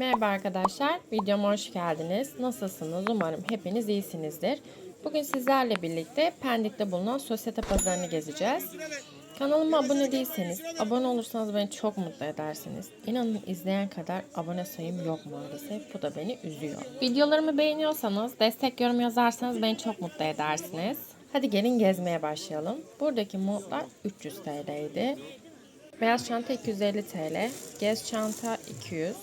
Merhaba arkadaşlar, videoma hoş geldiniz. Nasılsınız? Umarım hepiniz iyisinizdir. Bugün sizlerle birlikte Pendik'te bulunan sosyete pazarını gezeceğiz. Kanalıma abone değilseniz, abone olursanız beni çok mutlu edersiniz. İnanın izleyen kadar abone sayım yok maalesef. Bu da beni üzüyor. Videolarımı beğeniyorsanız, destek yorum yazarsanız beni çok mutlu edersiniz. Hadi gelin gezmeye başlayalım. Buradaki montlar 300 TL'ydi. Beyaz çanta 250 TL, gez çanta 200,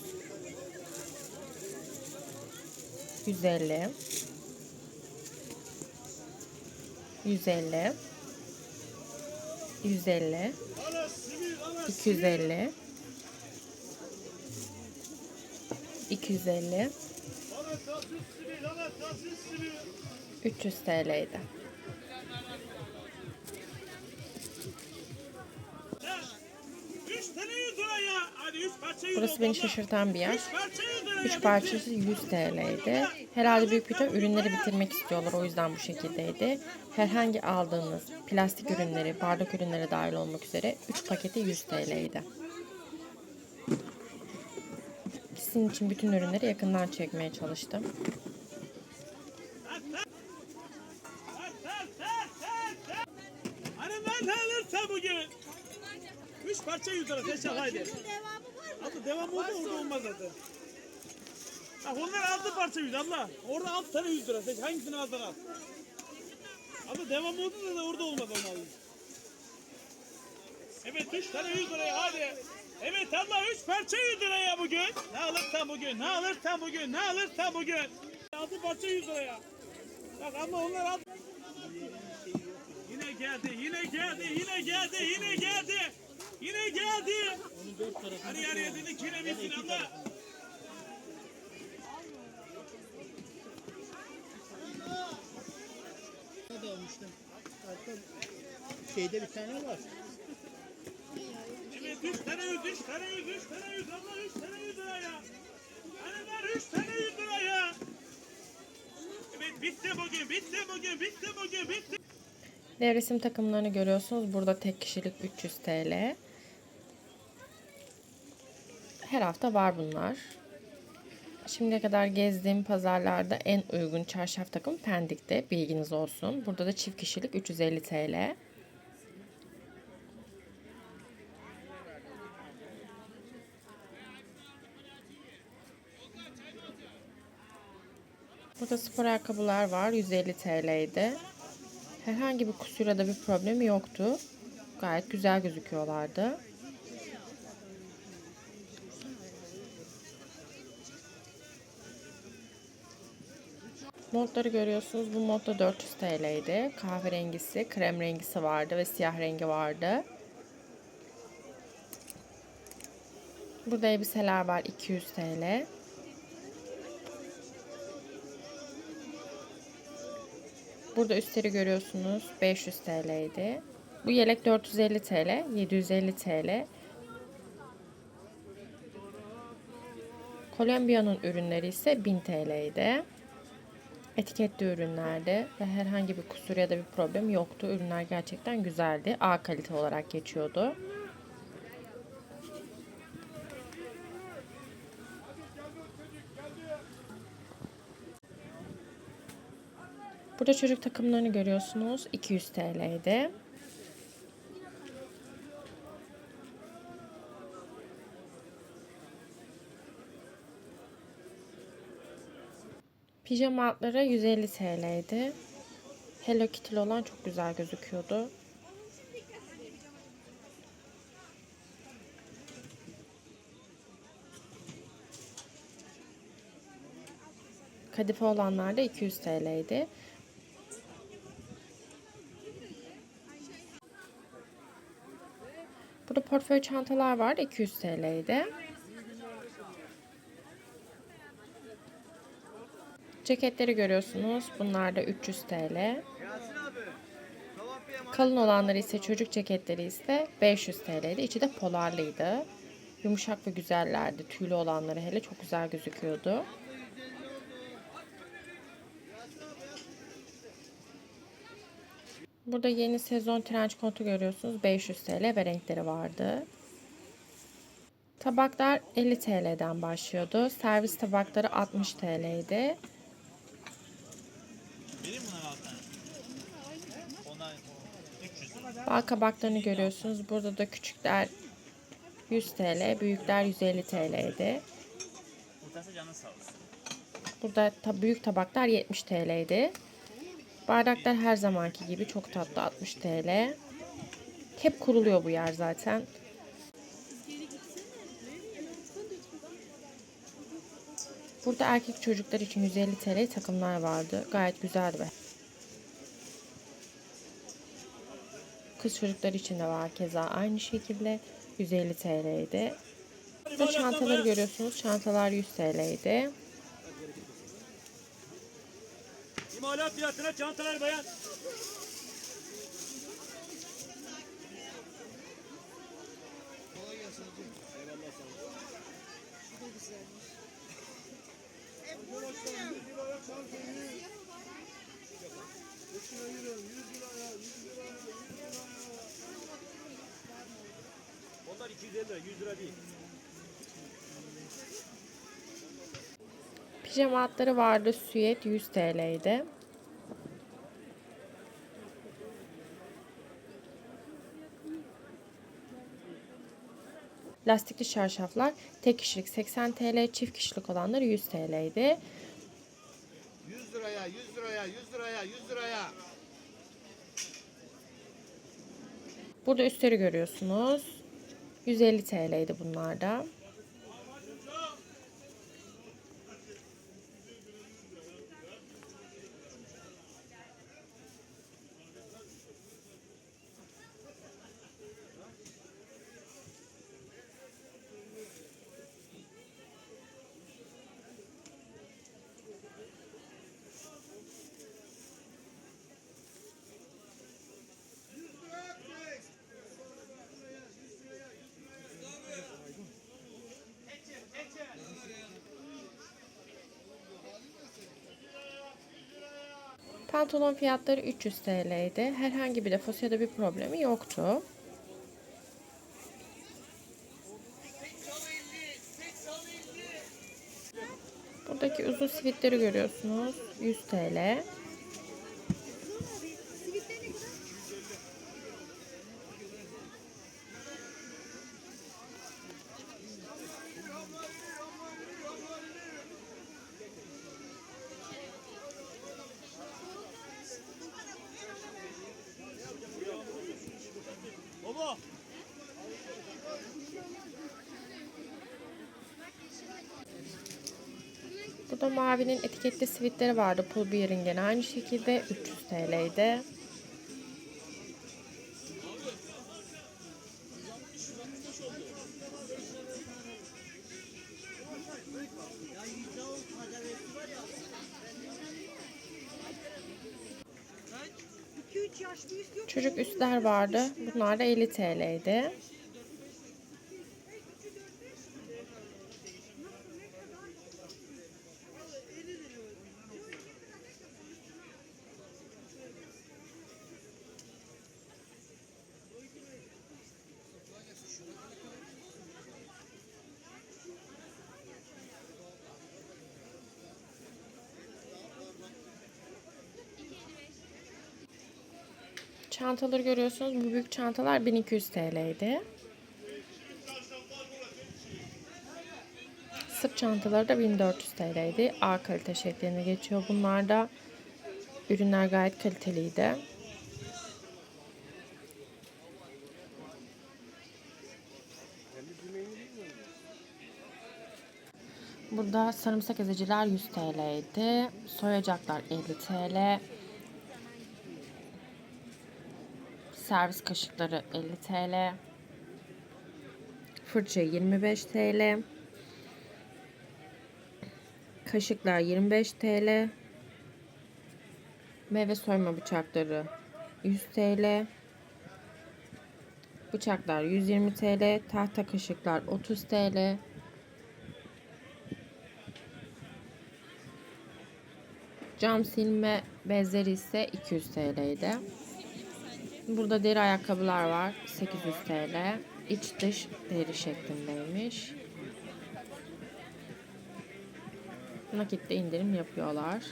150 150 150 250 250 300 TL'ydi. Üç tane yüz lira ya. Burası beni şaşırtan bir yer. Üç parça yüz lira ya. 3 parçası 100 TL'ydi. Herhalde büyük bir ihtimal ürünleri bitirmek istiyorlar. O yüzden bu şekildeydi. Herhangi aldığınız plastik ürünleri, bardak ürünleri dahil olmak üzere 3 paketi 100 TL'ydi. Sizin için bütün ürünleri yakından çekmeye çalıştım. Parça yüz lira. Sen şakaydı. Abla devam oldu orada olmaz zaten. Bak onlar altı parça yüz abla. Orada altı tane yüz lira. Sen hangisini aldın al. Abla devam oldu da orada olmaz olmalı. Evet üç tane yüz liraya hadi. Evet abla üç parça yüz liraya bugün. Ne alırsan bugün, ne alırsan bugün, ne alırsan bugün. Altı parça yüz liraya. Bak abla onlar altı. Yine geldi, yine geldi, yine geldi, yine geldi. Yine geldi. Hadi yarıya dedik yine bitsin abla. da almıştım. Arka şeyde bir tane var. Evet üç tane yüz, üç tane yüz, üç tane yüz abla üç tane yüz liraya. Hanımlar üç tane yüz liraya. Evet bitti bugün, bitti bugün, bitti bugün, bitti. Nevresim takımlarını görüyorsunuz. Burada tek kişilik 300 TL. Her hafta var bunlar. Şimdiye kadar gezdiğim pazarlarda en uygun çarşaf takım Pendik'te. Bilginiz olsun. Burada da çift kişilik 350 TL. Burada spor ayakkabılar var. 150 TL'ydi. Herhangi bir kusur ya da bir problemi yoktu. Gayet güzel gözüküyorlardı. Montları görüyorsunuz. Bu mont da 400 TL'ydi. Kahverengisi, krem rengisi vardı ve siyah rengi vardı. Burada elbiseler var 200 TL. Burada üstleri görüyorsunuz 500 TL'ydi. Bu yelek 450 TL, 750 TL. Colombia'nın ürünleri ise 1000 TL'ydi. Etiketli ürünlerdi ve herhangi bir kusur ya da bir problem yoktu. Ürünler gerçekten güzeldi. A kalite olarak geçiyordu. Burada çocuk takımlarını görüyorsunuz. 200 TL'ydi. Pijama altları 150 TL'ydi. Hello Kitty'li olan çok güzel gözüküyordu. Kadife olanlar da 200 TL'ydi. Burada portföy çantalar var 200 TL'ydi. Ceketleri görüyorsunuz. Bunlar da 300 TL. Kalın olanları ise çocuk ceketleri ise 500 TL'ydi. İçi de polarlıydı. Yumuşak ve güzellerdi. Tüylü olanları hele çok güzel gözüküyordu. Burada yeni sezon trench coat'u görüyorsunuz. 500 TL ve renkleri vardı. Tabaklar 50 TL'den başlıyordu. Servis tabakları 60 TL'ydi. Vereyim bunlar altına. Onlar 300. Bal kabaklarını görüyorsunuz. Burada da küçükler 100 TL, büyükler 150 TL'ydi. Burada ta büyük tabaklar 70 TL'ydi. Bardaklar her zamanki gibi çok tatlı 60 TL. Hep kuruluyor bu yer zaten. Burada erkek çocuklar için 150 TL takımlar vardı. Gayet güzeldi be. Kız çocuklar için de var keza aynı şekilde 150 TL'ydi. Burada çantaları görüyorsunuz. Çantalar 100 TL'ydi. İmalat fiyatına çantalar bayan. Onlar 250 lira, 100 lira değil. Pijama atları vardı. Süet 100 TL'ydi. Lastikli çarşaflar tek kişilik 80 TL, çift kişilik olanları 100 TL'ydi. 100 liraya, 100 liraya, 100 liraya, 100 liraya. Burada üstleri görüyorsunuz. 150 TL'ydi bunlar da. Pantolon fiyatları 300 TL'ydi. Herhangi bir defos ya da bir problemi yoktu. Buradaki uzun sivitleri görüyorsunuz. 100 TL. Burada mavinin etiketli sivitleri vardı. Pul gene aynı şekilde 300 TL'ydi. Çocuk üstler vardı. Bunlar da 50 TL'ydi. Çantaları görüyorsunuz. Bu büyük çantalar 1200 TL'ydi. Sırt çantaları da 1400 TL'ydi. A kalite şekline geçiyor bunlar da. Ürünler gayet kaliteliydi. Burada sarımsak eziciler 100 TL'ydi. Soyacaklar 50 TL. Servis kaşıkları 50 TL. Fırça 25 TL. Kaşıklar 25 TL. Meyve soyma bıçakları 100 TL. Bıçaklar 120 TL. Tahta kaşıklar 30 TL. Cam silme bezleri ise 200 TL'ydi. Burada deri ayakkabılar var. 800 TL. iç dış deri şeklindeymiş. Nakitte indirim yapıyorlar.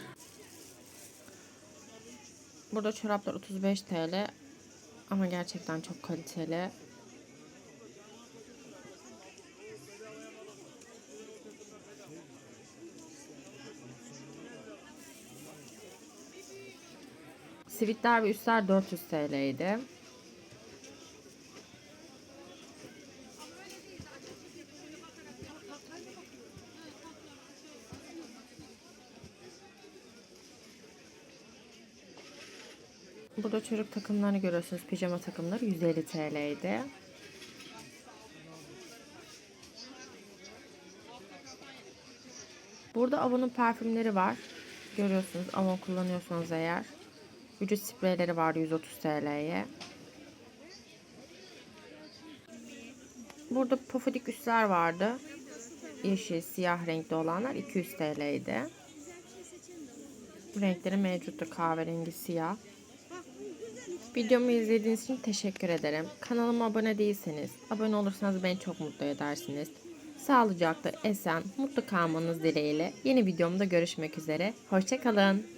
Burada çoraplar 35 TL ama gerçekten çok kaliteli. Sivitler ve üstler 400 TL'ydi. Burada çocuk takımlarını görüyorsunuz. Pijama takımları 150 TL'ydi. Burada Avon'un parfümleri var. Görüyorsunuz Avon kullanıyorsanız eğer. Vücut spreyleri vardı 130 TL'ye. Burada pofidik üstler vardı. Yeşil, siyah renkli olanlar 200 TL'ydi. Bu renkleri mevcuttu kahverengi, siyah. Videomu izlediğiniz için teşekkür ederim. Kanalıma abone değilseniz, abone olursanız beni çok mutlu edersiniz. Sağlıcakla, esen, mutlu kalmanız dileğiyle yeni videomda görüşmek üzere. Hoşçakalın.